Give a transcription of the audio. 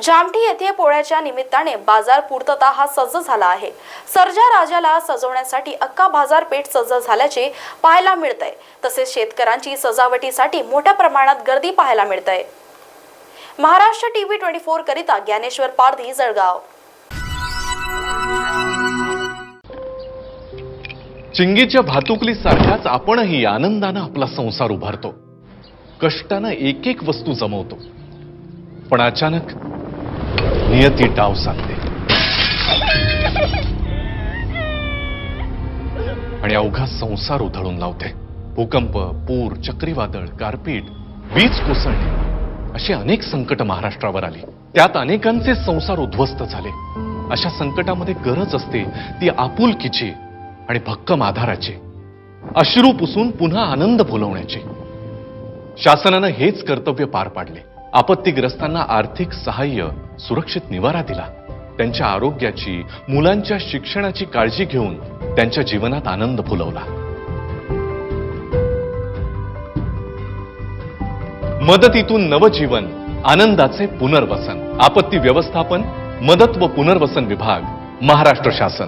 जामठी येथे पोळ्याच्या निमित्ताने बाजार पूर्तता हा सज्ज झाला आहे. सर्जा राजाला सजवण्यासाठी अक्का बाजारपेठ सज्ज झाल्याचे पाहायला मिळतंय. तसेच शेतकऱ्यांची सजावटीसाठी मोठ्या प्रमाणात गर्दी पाहायला मिळतंय. महाराष्ट्र टीव्ही ट्वेंटी फोर करिता ज्ञानेश्वर पारधी जळगाव. चिंगीच्या भातुकली सारख्याच आपणही आनंदानं आपला संसार उभारतो. कष्टानं एक एक वस्तू जमवतो. पण अचानक नियती डाव सांगते. आणि अवघा संसार उधळून लावते. भूकंप पूर चक्रीवादळ गारपीट वीज कोसळणे अशी अनेक संकट महाराष्ट्रावर आली. त्यात अनेकांचे संसार उद्ध्वस्त झाले. अशा संकटामध्ये गरज असते ती आपुलकीची आणि भक्कम आधाराची. अश्रू पुसून पुन्हा आनंद फुलवण्याची शासनानं हेच कर्तव्य पार पाडले. आपत्तीग्रस्तांना आर्थिक सहाय्य सुरक्षित निवारा दिला. त्यांच्या आरोग्याची मुलांच्या शिक्षणाची काळजी घेऊन त्यांच्या जीवनात आनंद फुलवला. मदतीतून नवजीवन आनंदाचे पुनर्वसन आपत्ती व्यवस्थापन मदत व पुनर्वसन विभाग महाराष्ट्र शासन.